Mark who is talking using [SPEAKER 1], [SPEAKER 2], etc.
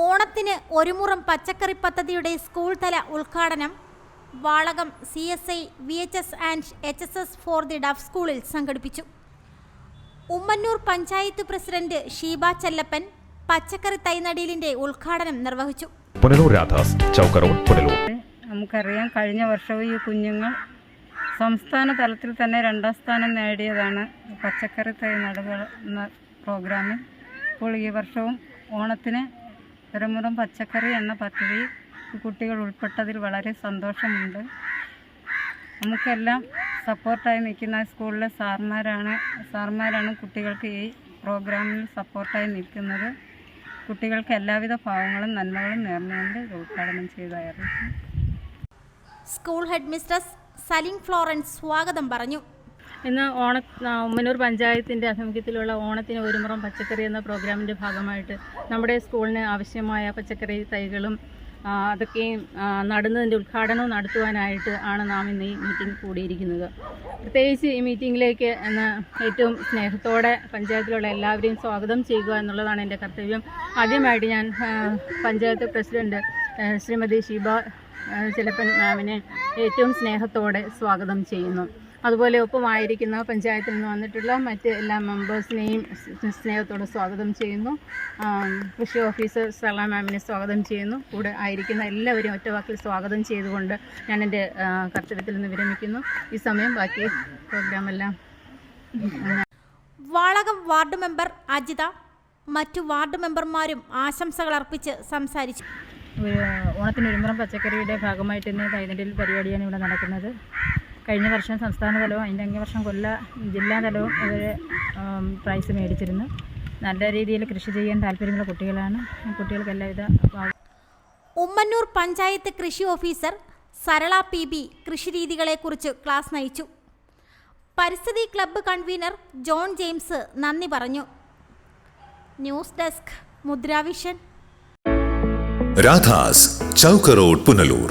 [SPEAKER 1] ഓണത്തിന് ഒരു മുറം പച്ചക്കറി പദ്ധതിയുടെ സ്കൂൾ തല ഉദ്ഘാടനം. Valakam C S I V H S and H S S for the deaf സ്കൂളിൽ സംഘടിപ്പിച്ചു. ഉമ്മന്നൂർ പഞ്ചായത്ത് പ്രസിഡന്റ് ഷീബ ചെല്ലപ്പൻ പച്ചക്കറി തൈനടീലിന്റെ ഉദ്ഘാടനം നിർവഹിച്ചു.
[SPEAKER 2] നമുക്കറിയാം കഴിഞ്ഞ വർഷവും ഈ കുഞ്ഞുങ്ങൾ സംസ്ഥാന തലത്തിൽ തന്നെ രണ്ടാം സ്ഥാനം നേടിയതാണ് പച്ചക്കറി തൈ നടുകൾ എന്ന പ്രോഗ്രാമിൽ. ഇപ്പോൾ ഈ വർഷവും ഓണത്തിന് ഒരുമുറം പച്ചക്കറി എന്ന പദ്ധതി കുട്ടികൾ ഉൾപ്പെട്ടതിൽ വളരെ സന്തോഷമുണ്ട്. നമുക്കെല്ലാം സപ്പോർട്ടായി നിൽക്കുന്ന സ്കൂളിലെ സാർമാരാണ് സാർമാരാണ് കുട്ടികൾക്ക് ഈ പ്രോഗ്രാമിൽ സപ്പോർട്ടായി നിൽക്കുന്നത്. കുട്ടികൾക്ക് എല്ലാവിധ ഭാവങ്ങളും നന്മകളും നേർന്നുകൊണ്ട് ഉദ്ഘാടനം ചെയ്തായിരുന്നു
[SPEAKER 1] school headmistress mistress Salim Florence സ്വാഗതം പറഞ്ഞു.
[SPEAKER 3] ഇന്ന് ഓണ ഉമ്മനൂർ പഞ്ചായത്തിന്റെ ആഭിമുഖ്യത്തിലുള്ള ഓണത്തിന് ഒരുമുറം പച്ചക്കറി എന്ന പ്രോഗ്രാമിന്റെ ഭാഗമായിട്ട് നമ്മുടെ സ്കൂളിന് ആവശ്യമായ പച്ചക്കറി തൈകളും അതൊക്കെയും നടുന്നതിന്റെ ഉദ്ഘാടനവും നടത്തുവാനായിട്ട് ആണ് നാം ഇന്ന് ഈ മീറ്റിംഗ് കൂടിയിരിക്കുന്നത്. പ്രത്യേകിച്ച് ഈ മീറ്റിങ്ങിലേക്ക് ഇന്ന് ഏറ്റവും സ്നേഹത്തോടെ പഞ്ചായത്തിലുള്ള എല്ലാവരെയും സ്വാഗതം ചെയ്യുക എന്നുള്ളതാണ് എന്റെ കർത്തവ്യം. ആദ്യമായിട്ട് ഞാൻ പഞ്ചായത്ത് പ്രസിഡന്റ് ശ്രീമതി ഷീബ ചിലപ്പൻ മാമിനെ ഏറ്റവും സ്നേഹത്തോടെ സ്വാഗതം ചെയ്യുന്നു. അതുപോലെ ഒപ്പമായിരിക്കുന്ന പഞ്ചായത്തിൽ നിന്ന് വന്നിട്ടുള്ള മറ്റ് എല്ലാ മെമ്പേഴ്സിനെയും സ്നേഹത്തോടെ സ്വാഗതം ചെയ്യുന്നു. കൃഷി ഓഫീസർ സലാം മാമിനെ സ്വാഗതം ചെയ്യുന്നു. കൂടെ ആയിരിക്കുന്ന എല്ലാവരെയും ഒറ്റവാക്കിൽ സ്വാഗതം ചെയ്തുകൊണ്ട് ഞാൻ എന്റെ കർത്തവ്യത്തിൽ നിന്ന് വിരമിക്കുന്നു. ഈ സമയം ബാക്കി പ്രോഗ്രാമെല്ലാം
[SPEAKER 1] വാളകം വാർഡ് മെമ്പർ അജിത മറ്റു വാർഡ് മെമ്പർമാരും ആശംസകൾ അർപ്പിച്ച് സംസാരിച്ചു.
[SPEAKER 4] ഓണത്തിന് ഒരുമുറം പച്ചക്കറിയുടെ ഭാഗമായിട്ട് ഇന്ന് തൈനടിൽ പരിപാടിയാണ് ഇവിടെ നടക്കുന്നത്. കഴിഞ്ഞ വർഷം സംസ്ഥാന തലവും അതിന്റെ അങ്ങേ വർഷം കൊല്ല ജില്ലാ തലവും ഇവർ പ്രൈസ് മേടിച്ചിരുന്നു. നല്ല രീതിയിൽ കൃഷി ചെയ്യാൻ താല്പര്യമുള്ള കുട്ടികളാണ്. കുട്ടികൾക്ക് എല്ലാവിധ
[SPEAKER 1] ഉമ്മന്നൂർ പഞ്ചായത്ത് കൃഷി ഓഫീസർ സരള പി ബി കൃഷിരീതികളെക്കുറിച്ച് ക്ലാസ് നയിച്ചു. പരിസ്ഥിതി ക്ലബ്ബ് കൺവീനർ ജോൺ ജെയിംസ് നന്ദി പറഞ്ഞു. News desk Mudra Vision.
[SPEAKER 5] രാധാസ് ചൗക്കറോഡ് പുനലൂർ.